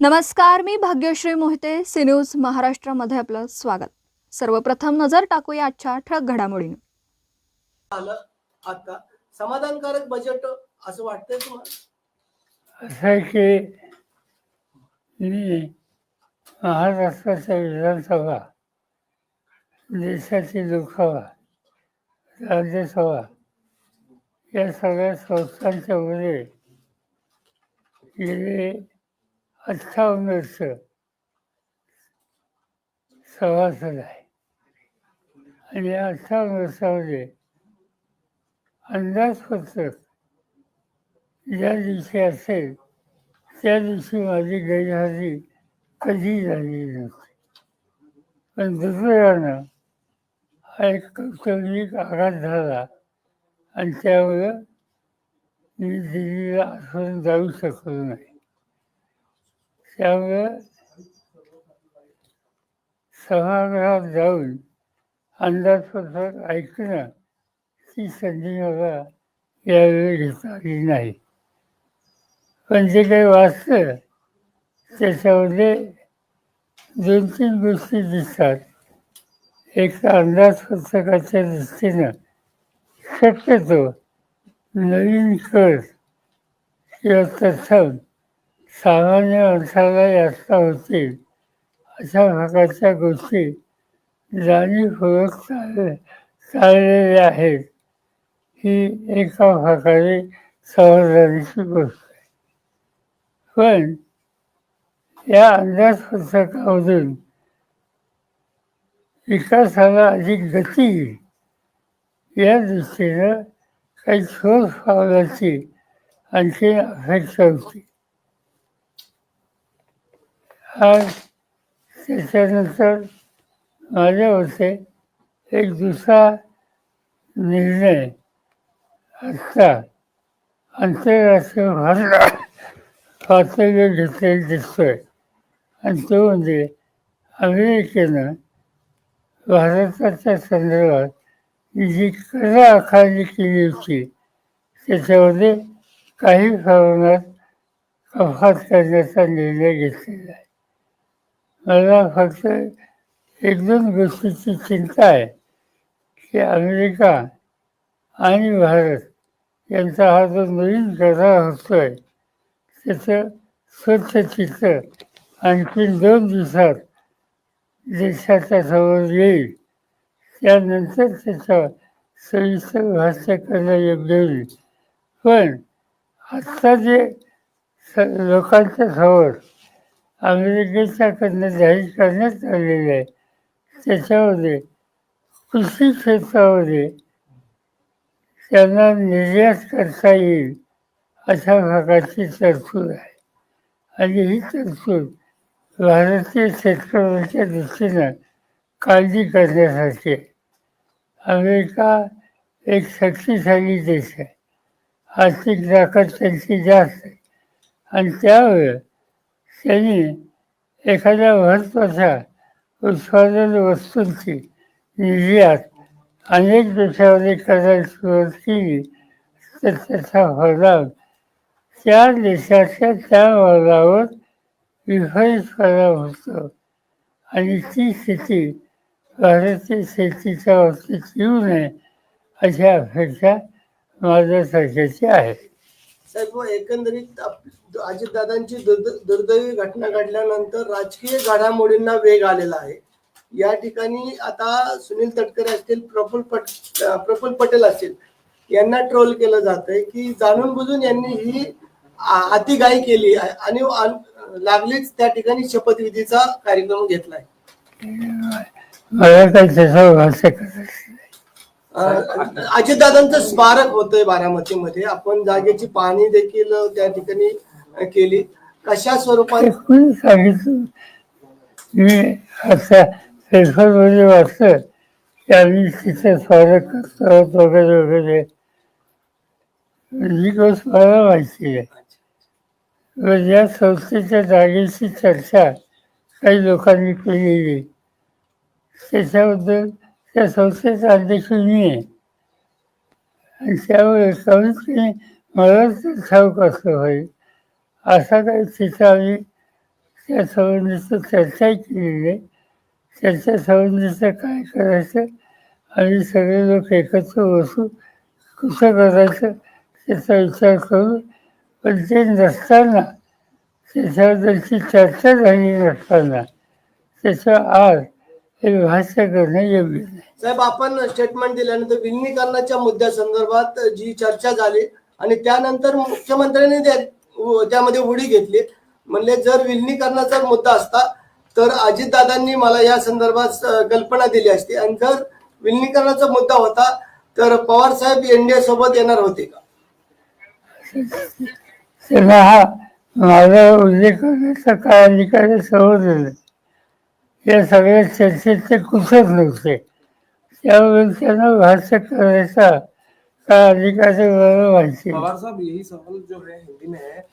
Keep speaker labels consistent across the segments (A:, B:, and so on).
A: नमस्कार मी Bhagyashree Mohite C news महाराष्ट्रामध्ये आपलं स्वागत. सर्वप्रथम नजर टाकूया आजच्या ठळक घडामोडींवर.
B: आलं आता समाधानकारक बजेट असं वाटतंय तुम्हाला?
C: असं की मी महाराष्ट्राच्या विधानसभा देशाची लोकसभा राज्यसभा या सगळ्या संस्थांच्या मध्ये गेले अठ्ठावन्न वर्ष. सभासद आहे. आणि या अठ्ठावन्न वर्षामध्ये अंदाजपत्रक ज्या दिवशी असेल त्या दिवशी माझी गैरहजेरी कधी झाली नव्हती पण दुसऱ्यानं हा एक कौटुंबिक आघात झाला आणि त्यामुळं मी दिल्लीला आठवून जाऊ शकलो नाही. त्यामुळे सभागृहात जाऊन अंदाजपत्रक ऐकणं ती संधी मला यावेळी घेता आली नाही. पण जे काही वाचलं त्याच्यामध्ये दोन तीन गोष्टी दिसतात. एक अंदाजपत्रकाच्या दृष्टीनं शक्यतो नवीन कर किंवा तत्सम सामान्य माणसाला जास्त होतील अशा प्रकारच्या गोष्टी जाणीवपूर्वक चाल चाललेल्या आहेत. ही एका प्रकारे समाधानाची गोष्ट आहे. पण या अंदाजपत्रकामधून विकासाला अधिक गती येईल. या दृष्टीनं काही शोध पावलाची आणखी अपेक्षा होती. आज त्याच्यानंतर माझ्या होते एक दुसरा निर्णय आजचा आंतरराष्ट्रीय भाषा पातळी घेतलेली दिसतोय. आणि तो म्हणजे अमेरिकेनं भारताच्या संदर्भात जी कला आखाणी केली होती त्याच्यामध्ये काही प्रमाणात कपात करण्याचा निर्णय घेतलेला आहे. मला फक्त एक दोन गोष्टीची चिंता आहे की अमेरिका आणि भारत यांचा हा जो नवीन गदा होतोय त्याचं स्वच्छ चित्र आणखीन दोन दिवसात देशाच्या समोर येईल. त्यानंतर त्याचं सविस्तर भाष्य करणं योग्य होईल. पण आत्ता जे स लोकांच्या समोर अमेरिकेच्याकडनं जाहीर करण्यात आलेलं आहे. त्याच्यामध्ये कृषी क्षेत्रामध्ये त्यांना निर्यात करता येईल अशा प्रकारची तरतूद आहे. आणि ही तरतूद भारतीय शेतकऱ्यांच्या दृष्टीनं काळजी करण्यासाठी अमेरिका एक शक्तिशाली देश आहे. आर्थिक ताकद त्यांची जास्त आहे. आणि त्यामुळे त्यांनी एखाद्या महत्त्वाच्या उत्पादन वस्तूंची निर्यात अनेक देशामध्ये करायला सुरुवात केली. तर त्याचा परिणाम त्या देशाच्या त्या मालावर विपरीत परिणाम होतो. आणि ती स्थिती भारतीय शेतीच्या बाबतीत येऊ नये अशा अपेक्षा माझ्यासारख्याची आहे.
B: साहेब एकंदरीत अजितदादांची दुर्द- दुर्दैवी घटना घडल्यानंतर राजकीय घडामोडींना वेग आलेला आहे या ठिकाणी आता सुनील तटकरे असतील प्रफुल पट प्रफुल्ल पटेल असतील यांना ट्रोल केलं जात आहे की जाणून बुजून यांनी ही अतिगाई केली आहे आणि लागलीच त्या ठिकाणी शपथविधीचा कार्यक्रम घेतलाय अजितदादांचं स्मारक होतंय बारामतीमध्ये. आपण जागेची पाहणी देखील त्या ठिकाणी केली. कशा स्वरूपात
C: ते कोणी सांगितलं मी आता पेपरमध्ये वाचलं की आम्ही तिथे स्वागत करतो वगैरे वगैरे. ही गोष्ट मला माहिती आहे. व या संस्थेच्या जागेची चर्चा काही लोकांनी केलेली त्याच्याबद्दल त्या संस्थेचा अध्यक्ष मी आहे. आणि त्यामुळे कमीत कमी तर ठाऊक असलं पाहिजे. असा काही तिथं आम्ही त्या संबंधीचं चर्चा केलेली आहे. त्याच्या संबंधीचं काय करायचं आणि सगळे लोक एकत्र बसून कसं करायचं त्याचा विचार करू पण ते नसताना त्याच्याबद्दलची चर्चा झाली नसताना त्याचं आज हे भाष्य करणं योग्य नाही.
B: साहेब आपण स्टेटमेंट दिल्यानंतर विलिनीकरणाच्या मुद्द्यासंदर्भात जी चर्चा झाली आणि त्यानंतर मुख्यमंत्र्यांनी त्या- त्यामध्ये उडी घेतली. म्हणले जर विलिनीकरणाचा मुद्दा असता तर अजितदादांनी मला या संदर्भात कल्पना दिली असती. आणि जर विलिनीकरणाचा मुद्दा होता तर पवार साहेब एनडीए सोबत येणार होते का?
C: हा माझा उल्लेख करण्याचा काय अधिकार समजलं या सगळ्या चर्चेत ते कुठच नव्हते त्यामुळे त्यांना भाष्य करायचा अधिकार माहिती
D: पवार साहब यही सवाल जो है हिंदी में है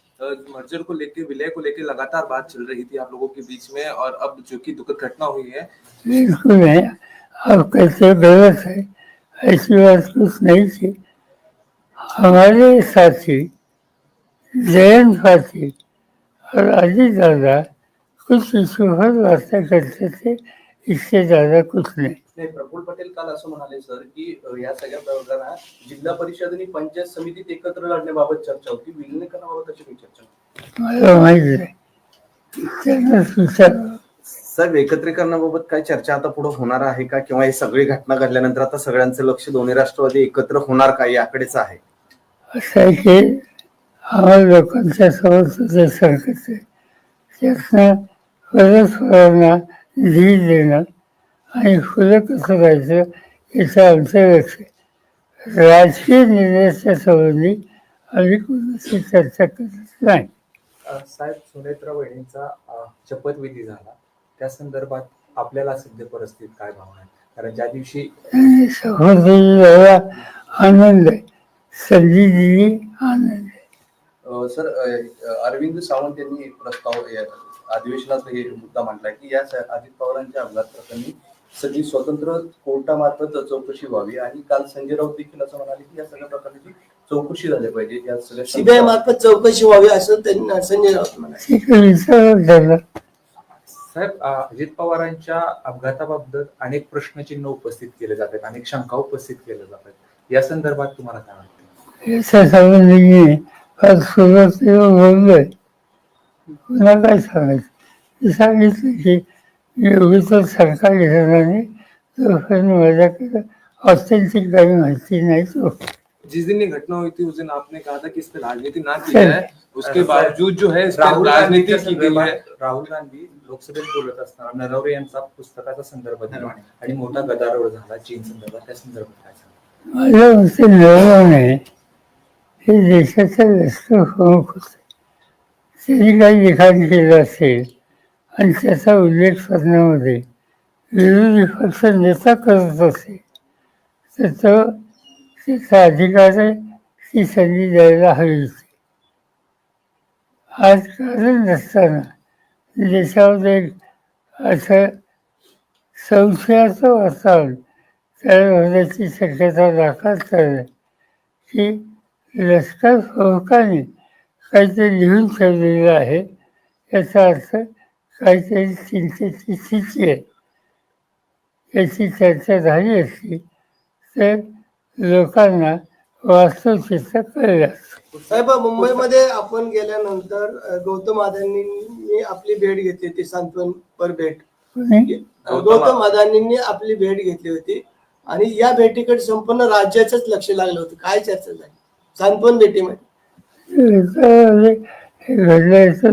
D: मर्जर को लेके विलय को लेके लगातार बात चल रही थी आप लोगों के बीच में और अब जो कि दुखद घटना हुई है।
C: बिल्कुल नहीं आप कहते गलत है? ऐसी बात कुछ नहीं थी। हमारे साथी जयंत साथी और अजीत दादा कुछ इशू पर वार्ता करते थे इससे ज़्यादा कुछ नहीं
E: नाही प्रफुल्ल पटेल काल असं म्हणाले सर की अ, या सगळ्या प्रकरणात जिल्हा परिषद आणि पंचायत समितीत एकत्र लढण्याबाबत चर्चा होती. विलिनीकरणाबाबत अशी काही चर्चा नव्हती.
C: मला माहिती नाही. त्यांनाच विचारावं
F: साहेब एकत्रीकरणाबाबत काय चर्चा आता पुढे होणार आहे का? किंवा ही सगळी घटना घडल्यानंतर आता सगळ्यांचं लक्ष दोन्ही राष्ट्रवादी एकत्र होणार का? याकडेच आहे.
C: असं आहे की आम्हाला लोकांच्या समोर सुद्धा आहे. त्यातनं परस्परांना धीर देणं आणि फुलं कसं राहायचं याचं आमचं लक्ष राजकीय निर्णयाच्या संबंधी आम्ही कोणाशी चर्चा करत नाही.
G: साहेब सुनेत्रा वहिनींचा अ, शपथविधी झाला. त्या संदर्भात आपल्याला सध्या परिस्थितीत काय भावना आहे कारण ज्या दिवशी
C: एवढा आनंद आहे. संधी दिली आनंद आहे.
E: सर अरविंद सावंत यांनी प्रस्ताव अधिवेशनात हे मुद्दा मांडला की या अजित पवारांच्या अपघात प्रकरणी सगळी स्वतंत्र कोर्टामार्फत चौकशी व्हावी आणि काल संजय राऊत देखील असं म्हणाले की या सगळ्या प्रकरणाची चौकशी झाली पाहिजे. या सगळ्या
B: सीबीआय मार्फत चौकशी व्हावी असं त्यांनी संजय राऊत म्हणाले.
G: साहेब अजित पवारांच्या अपघाताबाबत अनेक प्रश्नचिन्ह उपस्थित केले जातात अनेक शंका उपस्थित केल्या जातात. या संदर्भात तुम्हाला काय वाटतं?
C: पुन्हा काय सांगायचं? सांगितलं की उगीच सरकार माझ्याकडे ऑथेंटिक काही माहिती नाही तो.
D: जिस दिन ये घटना हुई थी उस दिन आपने कहा था कि इस पे राजनीति ना की जाए। उसके बावजूद जो है
G: राहुल
D: राजनीति की गई है।
G: संदर्भात राहुल गांधी लोकसभेत बोलत असताना नरवरे यांचा पुस्तकाचा संदर्भ दिला आणि मोठा गदारोळ झाला चीन संदर्भात. त्या संदर्भात काय सांगा
C: माझ्या मते नरवणे हे देशाचे होते. त्यांनी काही लिखाण केलं असेल आणि त्याचा उल्लेख करण्यामध्ये विरोधी पक्ष नेता करत असेल तर तो त्याचा अधिकार आहे ती संधी द्यायला हवी होती. आज कारण नसताना देशामध्ये एक असं संशयाचं वातावरण तयार होण्याची शक्यता दाखल आहे की लष्कर प्रमुखांनी काहीतरी लिहून ठेवलेलं आहे. याचा अर्थ काहीतरी चिंतेची स्थिती आहे. याची चर्चा झाली असती तर लोकांना वास्तवचित्र कळलं असतं.
B: साहेब मुंबईमध्ये आपण गेल्यानंतर गौतम अदानींनी आपली भेट घेतली होती सांत्वनपर भेट.
C: कोणी?
B: गौतम अदानींनी आपली भेट घेतली होती आणि या भेटीकडे संपूर्ण राज्याचंच लक्ष लागलं होतं. काय चर्चा झाली? सांत्वन भेटीमध्ये.
C: याच्यामध्ये हे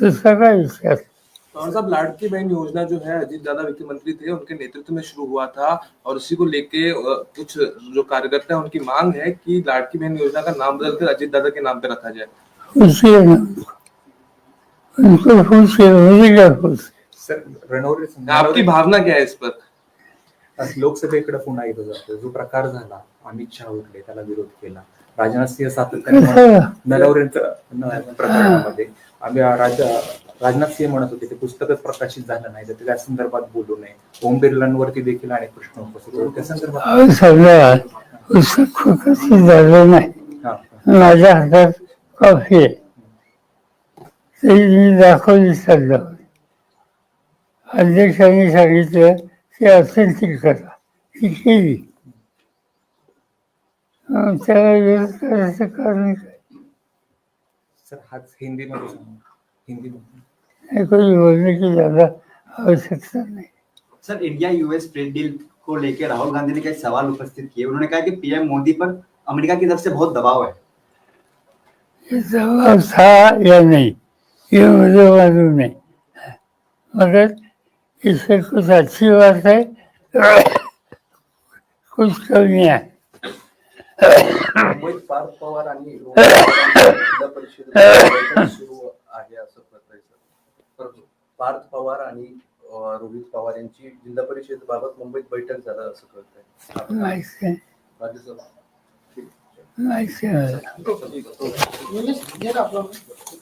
C: दुसरा काय विचार
D: पवार साहब लाड़की बहन योजना जो है अजीत दादा वित्त मंत्री थे उनके नेतृत्व में शुरू हुआ था। और उसी को लेके कुछ जो कार्यकर्ता है उनकी मांग है कि लाड़की बहन योजना का नाम बदलकर अजीत दादा के नाम पे रखा जाए।
C: खुशी ना उनको खुशी है मुझे क्या खुशी।
G: सर
D: आपकी भावना क्या है इस पर?
G: लोकसभेकडे पुन्हा येतो जातो जो प्रकार झाला अमित शहा उठले त्याला विरोध केला. राजनाथ सिंह सातत्याने प्रकरणामध्ये. आम्ही राज राजनाथ सिंह म्हणत होते ते पुस्तकच प्रकाशित झालं नाही तर त्या संदर्भात बोलू नये. ओम बिर्लांवरती देखील अनेक प्रश्न उपस्थित होते. त्या संदर्भात
C: अहो समजा पुस्तक फुकट झालं नाही. माझ्या हातात कॉफी आहे. ते मी दाखवली अध्यक्षांनी सांगितलं ती करा केली त्याला विरोध करायचं कारण काय
G: सर हाच हिंदीमध्ये सांगा. हिंदीमध्ये
C: नाही कोणी बोलणे की ज़्यादा आवश्यकता नाही।
H: Sir India US trade deal को लेकर राहुल गांधी ने कई सवाल उपस्थित किए? उन्होंने कहा कि पीएम मोदी पर अमेरिका की तरफ़ से बहुत दबाव है।
C: ये दबाव था या नहीं? ये मुझे मालूम नहीं। मगर इससे कुछ अच्छी बात है कुछ कमियां हैं
E: मुंबईत पार्थ पवार आणि रोहित पवारांची जिल्हा परिषद बैठक सुरू आहे असं परंतु पार्थ पवार आणि अं, रोहित पवार यांची जिल्हा परिषद बाबत मुंबईत बैठक झालं असं कळतंय.
C: माहिती आहे
E: राज्यसभा.
C: माहिती आहे मला.
B: निलेश, घे ना आपलं.